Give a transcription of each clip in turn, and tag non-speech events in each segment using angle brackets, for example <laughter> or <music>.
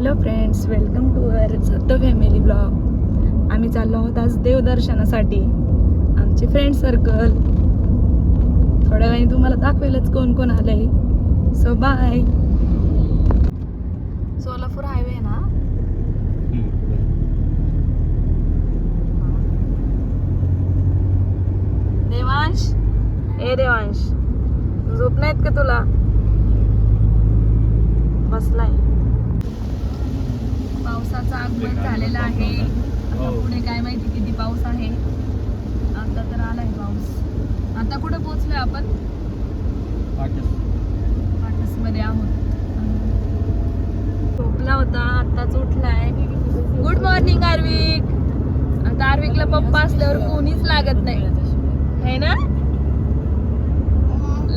Hello friends welcome to our the family blog आम्ही चाललो आहोत आज देवदर्शनासाठी. आमचे फ्रेंड सर्कल थोड्या वेळाने तुम्हाला दाखवेलच कोण कोण आलंय. सो बाय सोलापूर हायवे ना? देवांश? ए देवांश झोप नाहीत का तुला? बसलाय. पावसाचं आगमन झालेलं आहे. आता पुढे काय माहिती किती पाऊस आहे? आता तर आलाय पाऊस. आता कुठे पोहोचलोय आपण? पाटसमध्ये आहोत. झोपला होता आताच उठलाय. गुड मॉर्निंग आर्विक आता आर्विकला पप्पा असल्यावर कोणीच लागत नाही. है ना?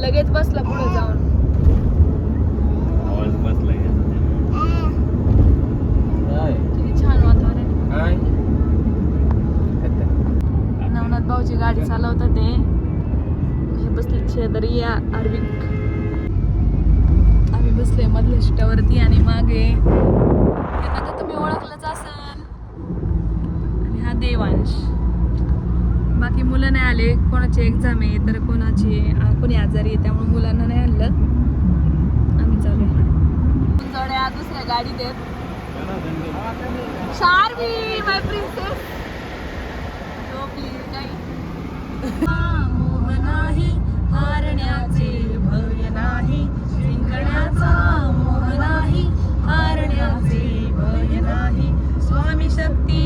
लगेच बसला पुढे जाऊन आवाज बसलाय किती छान वातावरण आहे. नवनाथ भाऊची गाडी चालवतात ते. हे बसले शेजारी या आर्विक आम्ही बसले मधल्या शिटावरती आणि मागे. त्यांना तर तुम्ही ओळखलंच असाल. आणि हा देवांश. बाकी मुलं नाही आले कोणाची एक्झाम आहे तर कोणाची कोणी आजारी आहे त्यामुळे मुलांना नाही आणलं. आम्ही चालू जोड्या दुसऱ्या गाडीत आहेत. शार्वी माय प्रिन्सेस झोपली काही मोह नाही हारण्याचे भय नाही. जिंकण्याचा मोह नाही हारण्याचे भय नाही. स्वामी शक्ती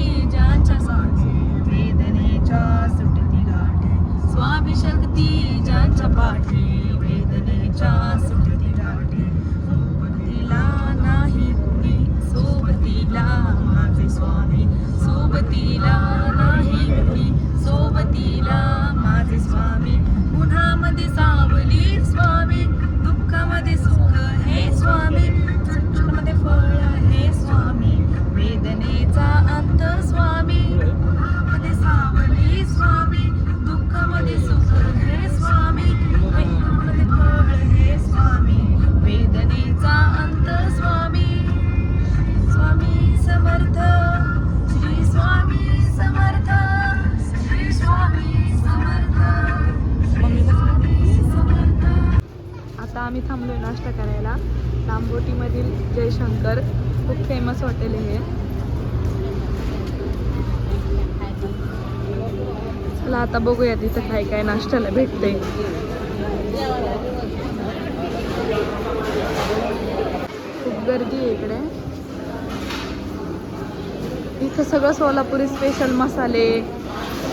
आता बघूया तिथं काय काय नाश्त्याला भेटते खूप गर्दी आहे इकडे. इथं सगळं सोलापुरी स्पेशल मसाले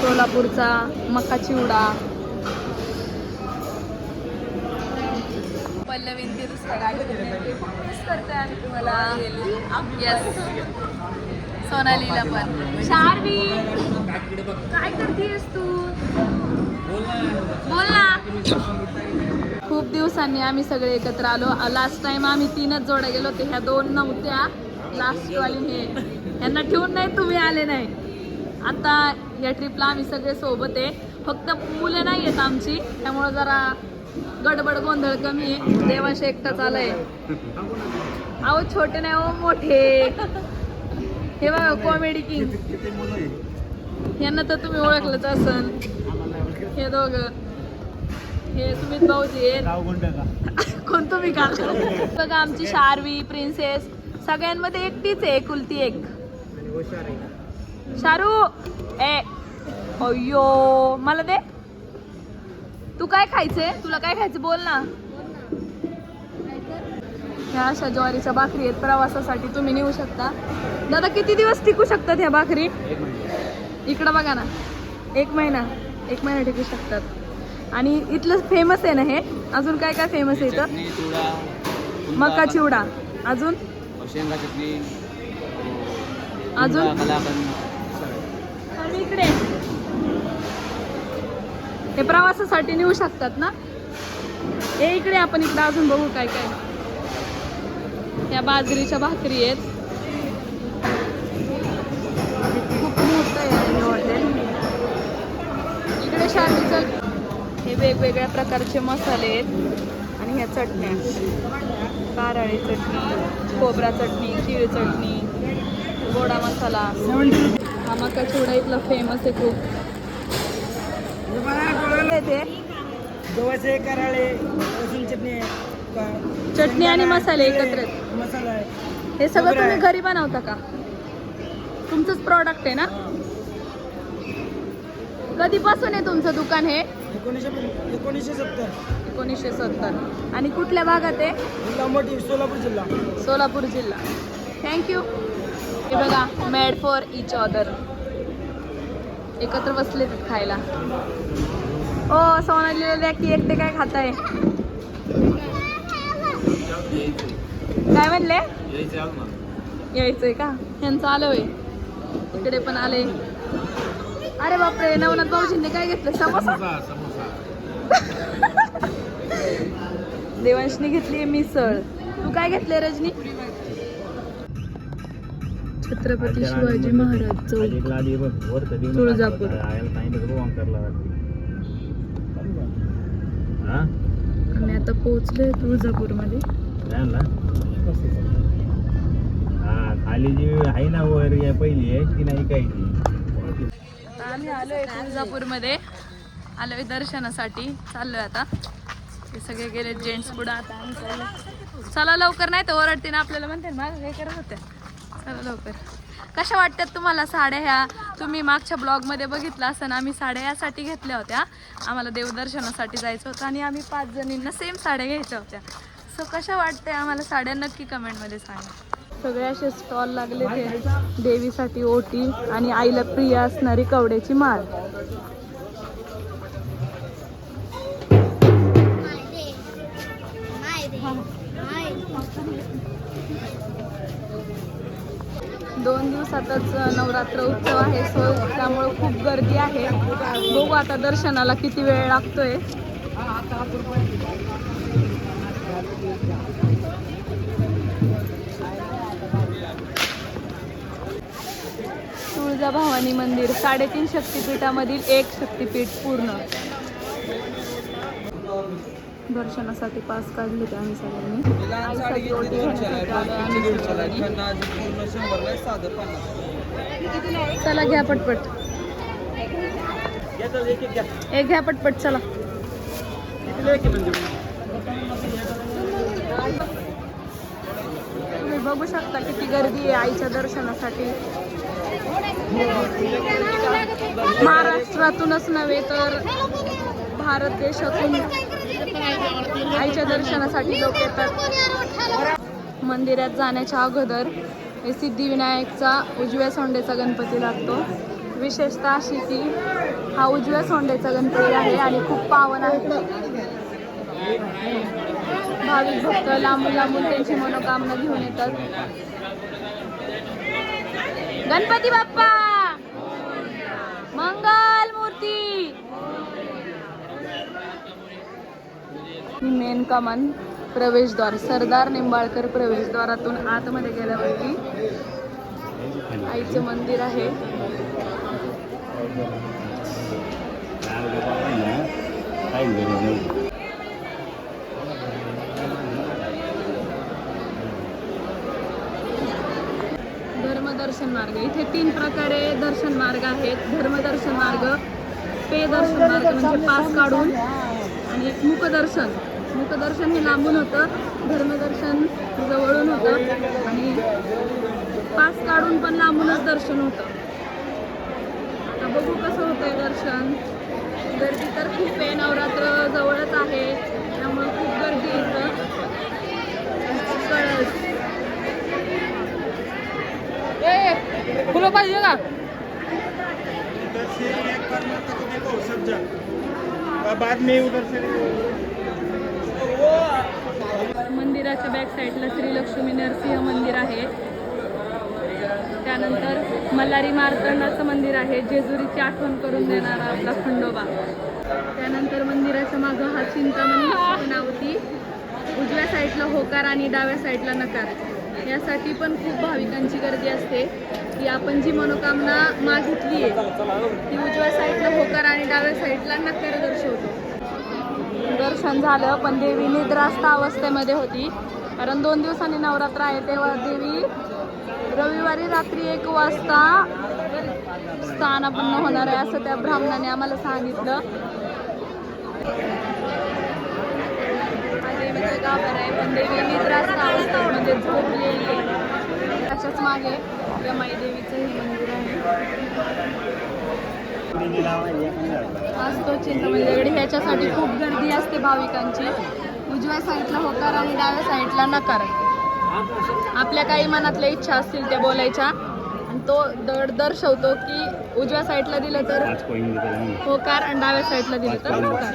सोलापूरचा मका चिवडा. पल्लवीन ते दुसऱ्या गाडीत करते आम्ही तुम्हाला. सोनालीला पण. शार्वी. काय करतेस तू? बोल ना. खूप दिवसांनी आम्ही सगळे एकत्र आलो. लास्ट टाइम आम्ही तीनच जोड्या गेलो होते. ह्या दोन नव्हत्या. लास्ट वाली हे. यांना ठेवून नाही तुम्ही आले नाही. आता या ट्रिपला आम्ही सगळे सोबत आहे. फक्त मुलं नाही आहेत आमची. त्यामुळं जरा गडबड गोंधळ कमी आहे. देवांश एकटाच आलाय. अहो छोटे नाही हो मोठे. हे बघा कॉमेडी किंग यांना तर तुम्ही ओळखलंच असन. हे दोघं. हे सुमित भाऊजी आहेत. <laughs> कोण तुम्ही का? बघा आमची शार्वी प्रिन्सेस सगळ्यांमध्ये एकटीच आहे कुलती एक. शारू ए अय्यो मला दे. तू काय खायचंय? तुला काय खायचं बोल ना. ह्या अशा ज्वारीच्या भाकरी आहेत प्रवासासाठी तुम्ही नेऊ शकता. दादा किती दिवस टिकू शकतात ह्या भाकरी? इकडं बघा ना. एक महिना. एक महिना टिकू शकतात. आणि इथलं फेमस आहे ना हे? अजून काय काय फेमस आहे इथं? मका चिवडा. अजून? शेंगा चटणी अजून? इकडे. हे प्रवासासाठी नेऊ शकतात ना? हे इकडे आपण इकडे अजून बघू काय काय. या बाजरीच्या भाकरी आहेत. शार्वीचं हे वेगवेगळ्या प्रकारचे मसाले आहेत. आणि ह्या चटण्या. कारळी चटणी खोबरा चटणी तीळ चटणी गोडा मसाला. हा मका चिवडा इथला फेमस आहे खूप. गव्हाचे कराळे लसूण चटणी चटणी आणि मसाले आहे. हे सगळं तुम्ही. घरी बनवता का? तुमचंच प्रॉडक्ट आहे ना? कधीपासून आहे तुमचं दुकान हे? एकोणीसशे एकोणीसशे सत्तर. एकोणीसशे सत्तर. आणि कुठल्या भागात आहे? जिल्हा मोठी सोलापूर जिल्हा. सोलापूर जिल्हा. थँक्यू हे बघा मेड फॉर इच अदर एकत्र बसले खायला. ओ सोनालीला द्या की एकटे काय खाताय? काय म्हणले? यायचंय का? यांचं आलं होय इकडे पण आले अरे बापरे नवनाथ भाऊजींनी काय घेतलं? समोसा? <laughs> देवांशनी घेतली मिसळ. तू काय घेतले रजनी? छत्रपती शिवाजी महाराज चौक. तुळजापूर. आम्ही आता पोहोचलोय तुळजापूरमध्ये खाली जी आहे ना वर या पहिली आहे ती नाही काही आम्ही आलोय तुळजापूरमध्ये. आलोय दर्शनासाठी. चाललोय आता. हे सगळे गेले जेंट्स पुढं. आता आम्ही चला लवकर नाही तर ओरडते ना आपल्याला म्हणते ना हे करत होत्या चला लवकर. कशा वाटतात तुम्हाला साड्या ह्या? तुम्ही मागच्या ब्लॉगमध्ये बघितलं असं आम्ही साड्या यासाठी घेतल्या होत्या. आम्हाला देवदर्शनासाठी जायचं होतं आणि आम्ही पाच जणींना सेम साड्या घ्यायच्या होत्या. सो कशा वाटते आम्हाला साड्या नक्की कमेंटमध्ये सांगा. सगळे असे स्टॉल लागले ते. देवीसाठी ओटी आणि आईला प्रिय असणारी कवड्याची माळ. दोन दिवसातच नवरात्र उत्सव आहे सो त्यामुळे खूप गर्दी आहे. बघू आता दर्शनाला किती वेळ लागतोय. तुळजाभवानी मंदिर साडेतीन शक्तिपीठामधील एक शक्तिपीठ पूर्ण. दर्शनासाठी पास काढले ते आम्ही आम्ही सगळ्यांनी. चला घ्या पटपट. एक घ्या पटपट चला. तुम्ही बघू शकता किती गर्दी आहे आईच्या दर्शनासाठी. महाराष्ट्रातूनच नव्हे तर भारत देशातून आईच्या दर्शनासाठी लोक येतात. मंदिरात जाण्याच्या अगोदर सिद्धिविनायकचा उजव्या सोंडेचा गणपती लागतो. विशेषतः अशी की हा उजव्या सोंडेचा गणपती आहे आणि खूप पावन आहे. भाविक भक्त लांबून लांबून त्यांची मनोकामना घेऊन येतात. गणपती बाप्पा! मंगल मूर्ती। ही मेन कमान प्रवेशद्वार सरदार निंबाळकर प्रवेशद्वारातून आतमध्ये गेल्यावरती आईचं मंदिर आहे. दर्शन मार्ग. इथे तीन प्रकारे दर्शन मार्ग आहेत. धर्मदर्शन मार्ग पे दर्शन मार्ग म्हणजे पास काढून आणि एक मुखदर्शन. मुखदर्शन हे लांबून होतं धर्मदर्शन जवळून होतं आणि पास काढून पण लांबूनच दर्शन होतं. आता बघू कसं होतंय दर्शन. गर्दी तर खूप आहे नवरात्र जवळच आहे त्यामुळे खूप गर्दी येतं कळस फुलं पाहिजे का? बाद में उधर से मंदिराच्या बॅक साईडला श्री लक्ष्मी नरसिंह मंदिर आहे. त्यानंतर मल्हारी मार्तंडाचं मंदिर आहे. जेजुरीची आठवण करून देणारा आपला खंडोबा. त्यानंतर मंदिराच्या मागं हा चिंतामणी नावती उजव्या साईडला होकार आणि डाव्या साईडला नकार. यासाठी पण खूप भाविकांची गर्दी असते. की आपण जी मनोकामना मागितली आहे ती उजव्या साईडला होकार आणि डाव्या साईडला नकार दर्शवतो. दर्शन झालं पण देवी निद्रास्त अवस्थेमध्ये होती. कारण दोन दिवसांनी नवरात्र आहे तेव्हा देवी रविवारी रात्री एक वाजता स्थानापन्न होणार आहे असं त्या ब्राह्मणाने आम्हाला सांगितलं. आहे. पण अवस्थेत म्हणजे झोपलेली आहे. त्याच्याच मागे देवीचं हे मंदिर आहे. असतो चिंतामणीकडे ह्याच्यासाठी खूप गर्दी असते भाविकांची. उजव्या साईडला होकार आणि डाव्या साईडला नकार. आपल्या काही मनातल्या इच्छा असतील त्या बोलायच्या. आणि तो दर दर्शवतो की उजव्या साईडला दिलं तर होकार आणि डाव्या साईडला दिलं तर नकार.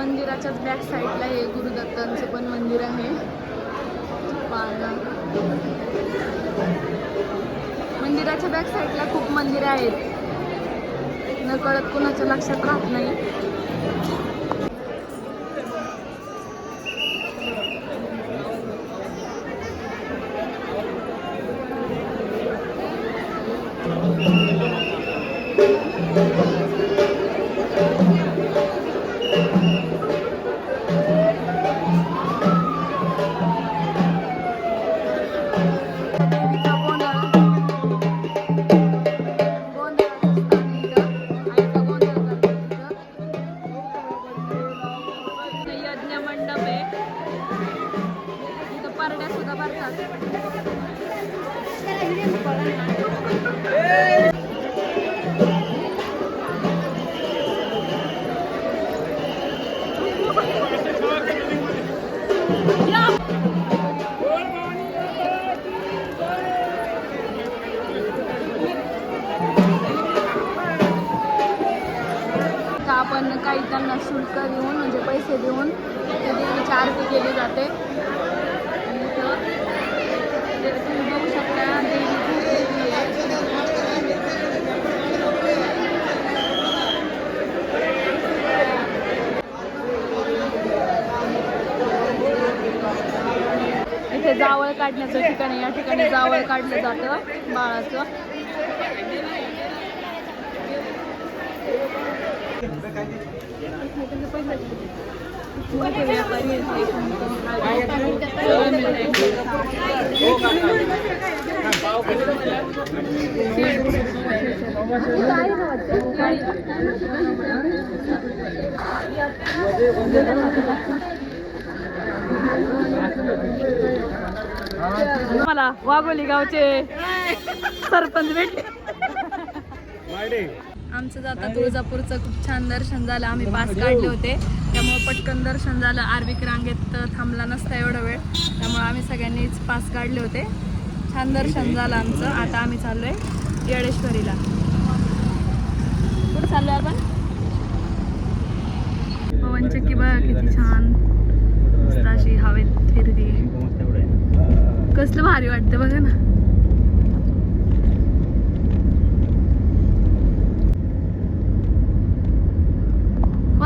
मंदिराच्याच बॅक साईडला हे गुरुदत्तांचं पण मंदिर आहे. पाळणा मंदिराच्या बॅक साईडला खूप मंदिरं आहेत. न कळत कुणाच्या लक्षात राहत नाही. त्यांना शुल्क देऊन म्हणजे पैसे देऊन त्या देवीची आरती केली जाते आणि तुम्ही बघू शकता देवी आहे. इथे जावळ काढण्याचं ठिकाण आहे या ठिकाणी जावळ काढलं जातं बाळाचं मोठे व्यापारी मला वाघोली गावचे सरपंच भेटले. आमचं जाता तुळजापूरचं खूप छान दर्शन झालं. आम्ही पास काढले होते. त्यामुळे पटकन दर्शन झालं. आर्विक रांगेत थांबला नसता एवढा वेळ. त्यामुळे आम्ही सगळ्यांनीच पास काढले होते. छान दर्शन झालं आमचं. आता आम्ही चाललोय येळेश्वरीला. कुठं चाललोय आपण? पवनचक्की बघा किती छान. अशी हवेत फिरती कसलं भारी वाटतं बघा ना.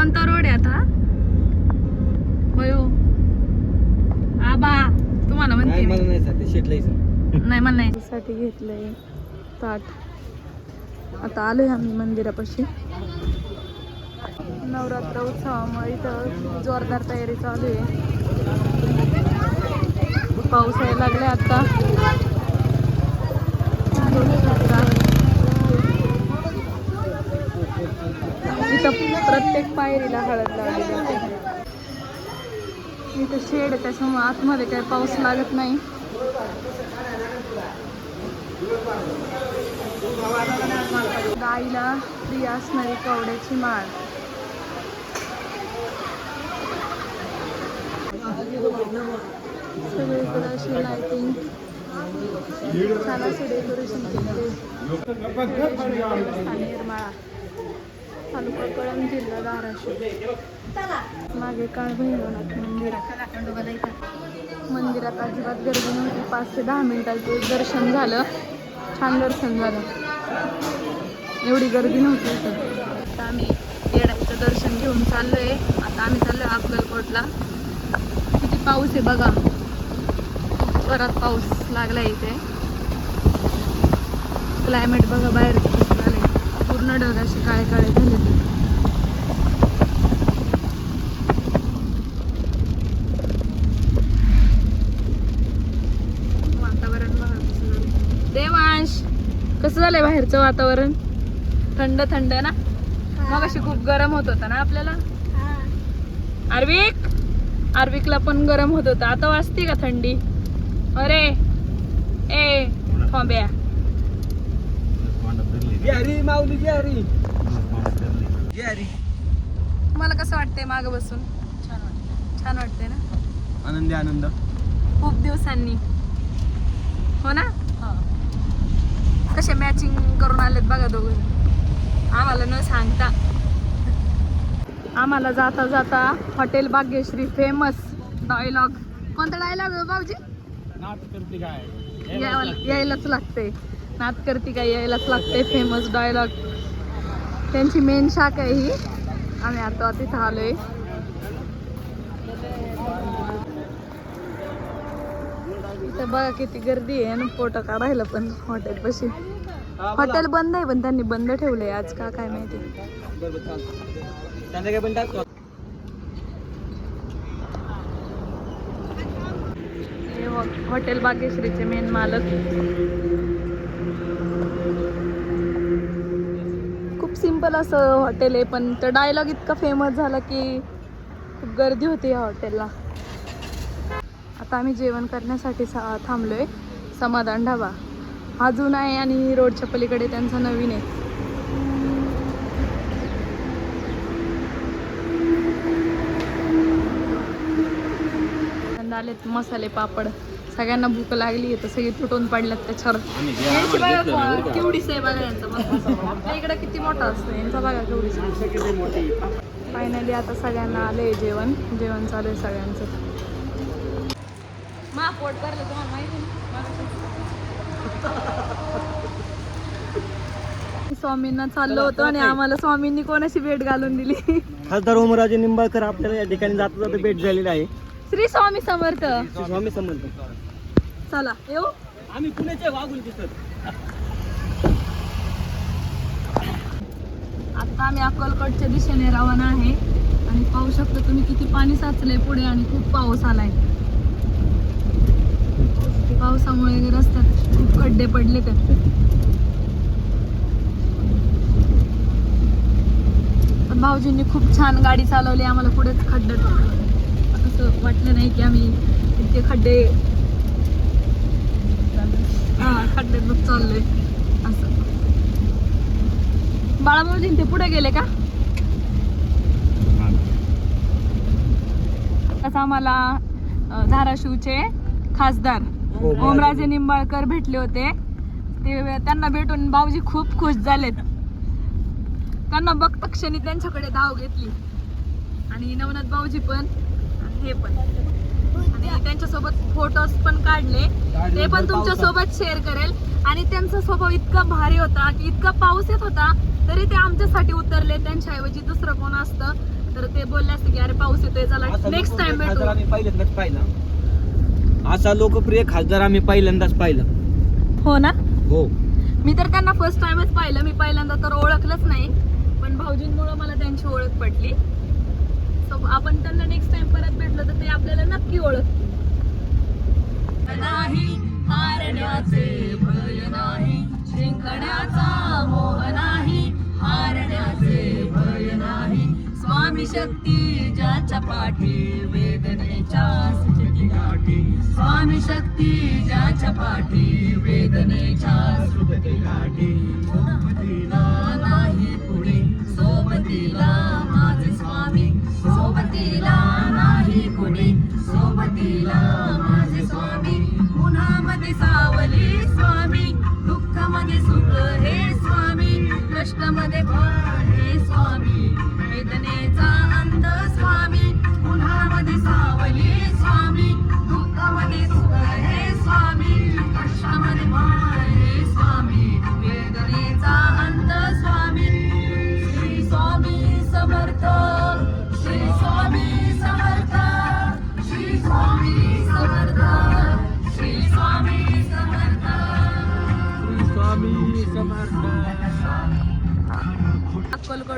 कोणता रोड आहे आता. होयो. आबा तुम्हाला म्हणते मी. नाही मला नाही. साठी घेतलंय ताट. आता आलोय आम्ही मंदिरापाशी. नवरात्र उत्सवामुळे इथं जोरदार तयारी चालू आहे. पाऊस यायला लागलाय आता बघू शकता. इथं प्रत्येक पायरीला हळद लावली जाते इथं शेड आहे त्याच्यामुळे आतमध्ये काही पाऊस लागत नाही. गाईला प्रिय असणारी कवड्याची माळ. सगळीकडे अशी लाइटिंग छान असे डेकोरेशन केलेले निर्माळा तालुका कळम जिल्हा धाराशिव. मागे काळ भैरवनाथ मंदिर मंदिरात अजिबात गर्दी नव्हती. पाच ते दहा मिनिटाचे दर्शन झालं. छान दर्शन झालं. एवढी गर्दी नव्हती इथं. आता आम्ही येण्याचं दर्शन घेऊन चाललोय. आता आम्ही चाललोय अक्कलकोटला. किती पाऊस आहे बघा. परत पाऊस लागलाय इथे. क्लायमेट बघा बाहेर पूर्ण ढग असे काळे काळे झाले ते वातावरण बघा कसं झालंय. देवांश कसं झालंय बाहेरचं वातावरण? थंड थंड ना? मग अशी खूप गरम होत होता ना आपल्याला? आर्विक आर्विकला पण गरम होत होतं. आता वाजते का थंडी? अरे ए थांब्या. हरी माऊली जी हरी तुम्हाला कसं वाटतंय मागं बसून? छान वाटतंय. छान वाटतंय ना? आनंदी आनंद. खूप दिवसांनी. हो ना? कसे मॅचिंग करून आलेत बघा दोघं. आम्हाला न सांगता. आम्हाला जाता जाता हॉटेल भाग्यश्री फेमस डायलॉग कोणता डायलॉग भाऊजी? नाच करते काय? यावं- यायलाच लागते. नात करती काय यायलाच लागते फेमस डायलॉग त्यांची मेन शाख आहे ही. आम्ही आता तिथं आलोय. इथं बघा किती गर्दी आहे आणि फोटो काढायला पण हॉटेल पशी. हॉटेल बंद आहे पण त्यांनी बंद ठेवलंय आज का काय माहिती. हॉटेल बागेश्रीचे मेन मालक. खूप असं हॉटेल आहे पण तर डायलॉग इतका फेमस झाला की खूप गर्दी होती या हॉटेलला आता आम्ही जेवण करण्यासाठी सा थांबलो आहे समाधान ढाबा. हा जुना आहे आणि रोडच्या पलीकडे त्यांचा नवीन आहे. आलेत मसाले पापड. सगळ्यांना भूक लागली आहे तर सगळी तुटून पडल्यात त्याच्यावर. केवढीच आहे बघा यांचा आपल्या इकडे किती मोठा असतो यांचा बघा केवढीच फायनली आता सगळ्यांना आलंय जेवण. जेवण चालू आहे सगळ्यांचं. मा पोट भरलं तुम्हाला माहिती ना? स्वामींना चाललो होतो आणि आम्हाला स्वामींनी कोणाशी भेट घालून दिली? खासदार ओमराजे निंबाळकर आपल्याला या ठिकाणी जाता जाता भेट झालेला आहे. श्री स्वामी समर्थ. स्वामी संबंध चला. येऊ? आम्ही पुण्याचे वाघुल दिसत आता आम्ही अक्कलकोटच्या दिशेने रवाना आहे. आणि पाहू शकतो तुम्ही किती पाणी साचलंय पुढे आणि खूप पाऊस आलाय. पावसामुळे रस्त्यात खूप खड्डे पडले तर भाऊजींनी खूप छान गाडी चालवली आम्हाला पुढेच खड्ड्यात असं वाटलं नाही की आम्ही इतके खड्डे हा खड्ड्यात चाललोय असं. बाळाभाऊजी ते पुढे गेले का? आम्हाला धाराशिवचे खासदार ओमराजे निंबाळकर भेटले होते. ते त्यांना भेटून भाऊजी खूप खुश झालेत. त्यांना बघता क्षणी त्यांच्याकडे धाव घेतली. आणि नवनाथ भाऊजी पण हे पण. आणि त्यांच्यासोबत फोटोज पण काढले. ते पण तुमच्यासोबत शेअर करेल. आणि त्यांचा स्वभाव इतका भारी होता की इतका पाऊस येत होता तरी ते आमच्यासाठी उतरले. त्यांच्याऐवजी दुसरं कोण असतं? तर ते बोलले असते की अरे पाऊस येतोय चला नेक्स्ट टाइम भेटू. आम्ही पहिल्यांदाच पाहिला. असा लोकप्रिय खासदार आम्ही पहिल्यांदाच पाहिला. हो ना? हो. मी तर त्यांना फर्स्ट टाइमच पाहिलं. मी पहिल्यांदा तर ओळखलंच नाही पण भाऊजींमुळे मला त्यांची ओळख पटली. सो आपण त्यांना नेक्स्ट टाइम परत भेटलो तर ते आपल्याला नक्की ओळखतील. नाही हारण्याचे भय नाही जिंकण्याचा मोह नाही हारण्याचे भय नाही. स्वामी शक्ती ज्याच्या पाठी वेदनेच्या सुचती गाठी. स्वामी शक्ती ज्याच्या पाठी वेदनेच्या सुचती गाठी. सोबतीला नाही पुढे सोबतीला कुणी सोबतीला. माझे स्वामी उन्हामध्ये सावली स्वामी. दुःखामध्ये सुख हे स्वामी. कष्टमध्ये स्वामी. वेदने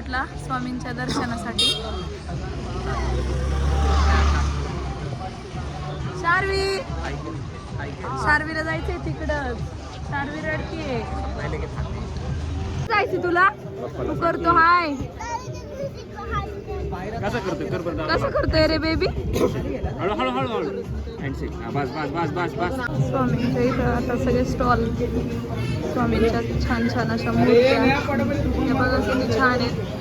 अक्कलकोटला स्वामींच्या दर्शनासाठी. शार्वी! शार्वीला जायचंय तिकडं. शार्वी रडतीये. जायचं तुला? तू करतो हाय. कसं करतोय? कर बरं कसं करतोय रे बेबी? हळू हळू हळू हळू. हँडशेक बस बस बस बस बस. स्वामींच्या इथं आता सगळे स्टॉल स्वामींच्या छान छान अशा मूर्त्या. बघा किती छान आहेत.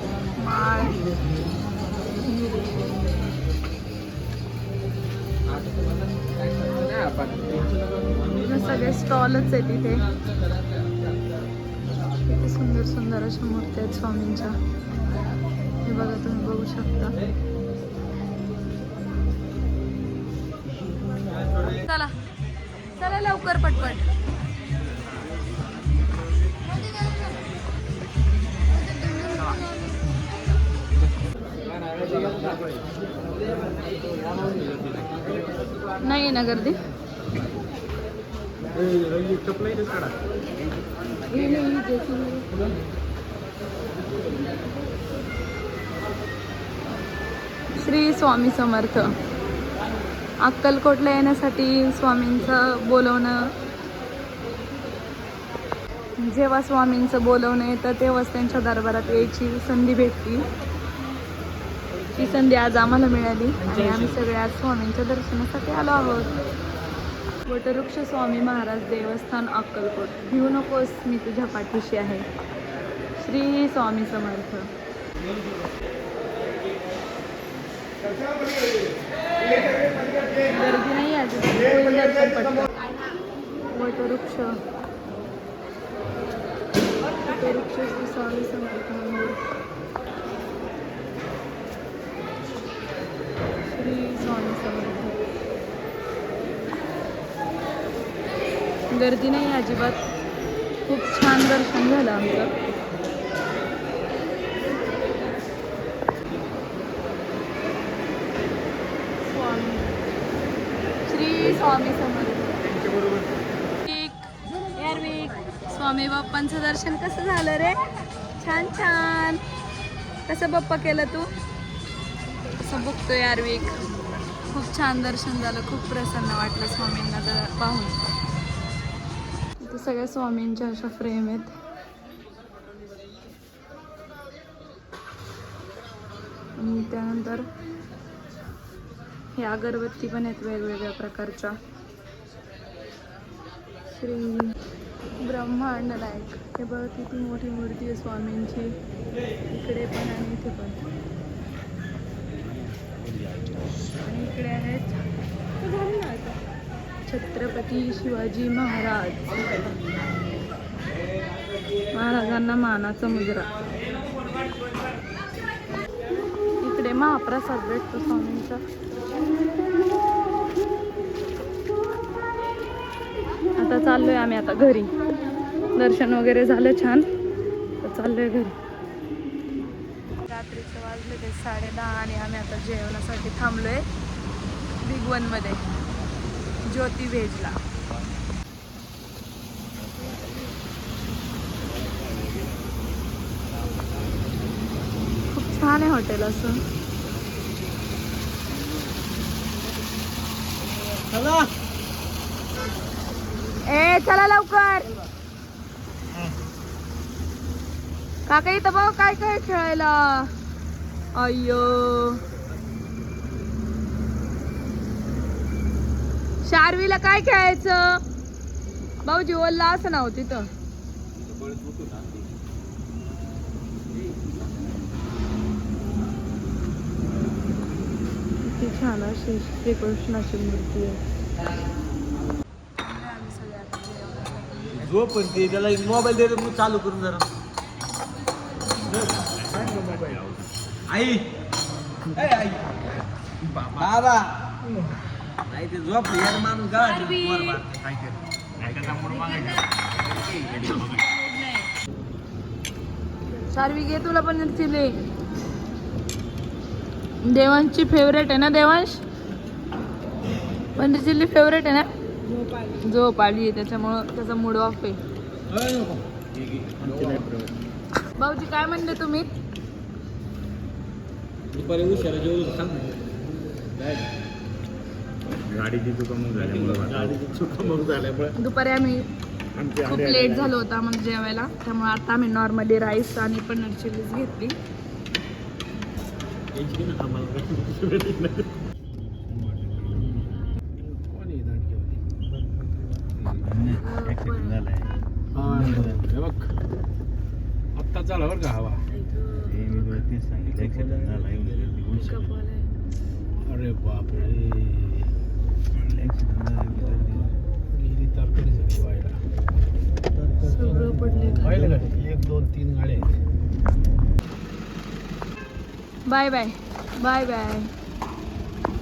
सगळे स्टॉलच आहेत तिथे किती सुंदर सुंदर अशा मूर्ती आहेत स्वामींच्या. हे बघा तुम्ही बघू शकता. चला. चला लवकर पटपट. नाही ना गर्दी? श्री स्वामी समर्थ. अक्कलकोटला येण्यासाठी स्वामींचं बोलवणं. जेव्हा स्वामींचं बोलवणं येतं तेव्हाच त्यांच्या दरबारात यायची संधी भेटली ती संधी आज आम्हाला मिळाली आणि आम्ही सगळे आज स्वामींच्या दर्शनासाठी आलो आहोत. वटवृक्ष स्वामी महाराज देवस्थान अक्कलकोट. भिवू नकोस मी तुझ्या पाठीशी आहे. श्री स्वामी समर्थ. वटवृक्ष. वटवृक्ष श्री स्वामी समर्थ मंदिर श्री स्वामी समर्थ गर्दी नाही अजिबात. खूप छान दर्शन झालं आमचं. स्वामी. श्री स्वामी समर्थ. यार्विक स्वामी बाप्पांचं दर्शन कसं झालं रे? छान छान. कसं बाप्पा केलं तू? असं बघतो यार्विक खूप छान दर्शन झालं खूप प्रसन्न वाटलं स्वामींना तर पाहून. इथे सगळ्या स्वामींच्या अशा फ्रेम आहेत. आणि त्यानंतर हे अगरबत्ती पण आहेत वेगवेगळ्या प्रकारच्या. श्री ब्रह्मांड नायक. हे बघ किती मोठी मूर्ती आहे स्वामींची. इकडे पण आणि इथे पण. आणि इकडे आहे छत्रपती शिवाजी महाराज. महाराजांना मानाचा मुजरा. इकडे महाप्रसाद भेटतो स्वामींचा. आता चाललोय आम्ही आता घरी. दर्शन वगैरे झालं छान. तर चाललोय घरी. वाजले ते साडे दहा आणि आम्ही आता जेवणासाठी थांबलोय बिग वनमध्ये ज्योती व्हेजला. खूप छान आहे हॉटेल असं. ए चला लवकर. काका इथं बघ काय काय खेळायला. अय्यो. शार्वीला काय खेळायचं? भाऊजी ओल्ला असं नाव तिथं. किती छान अशी श्रीकृष्णाची मूर्ती आहे. झोप पण ते त्याला मोबाईल दे मग चालू करून जरा. आई. ए, आई. बाबा. नाही ते झोप यार माणूस शार्वी घे तुला पण चिली. देवांची फेवरेट आहे ना देवांश? पनीर चिल्ली फेवरेट आहे ना? झोप आली आहे त्याच्यामुळं त्याचा मूड ऑफ आहे. भाऊजी काय म्हणले तुम्ही? दुपारी उशिरा जेवलो सांग गाडीची चुकामुक झाल्यामुळे दुपारी आम्ही खूप लेट झालो होता आम्हाला जेवायला. त्यामुळे आता आम्ही नॉर्मली राईस आणि पनीर चिलीज घेतली <laughs> झाला बरं का हवा अरे बापरे गेली तारकडी सगळी व्हायला सगळं पडले पाहिलं का एक दोन तीन गाड्या आहेत बाय बाय बाय बाय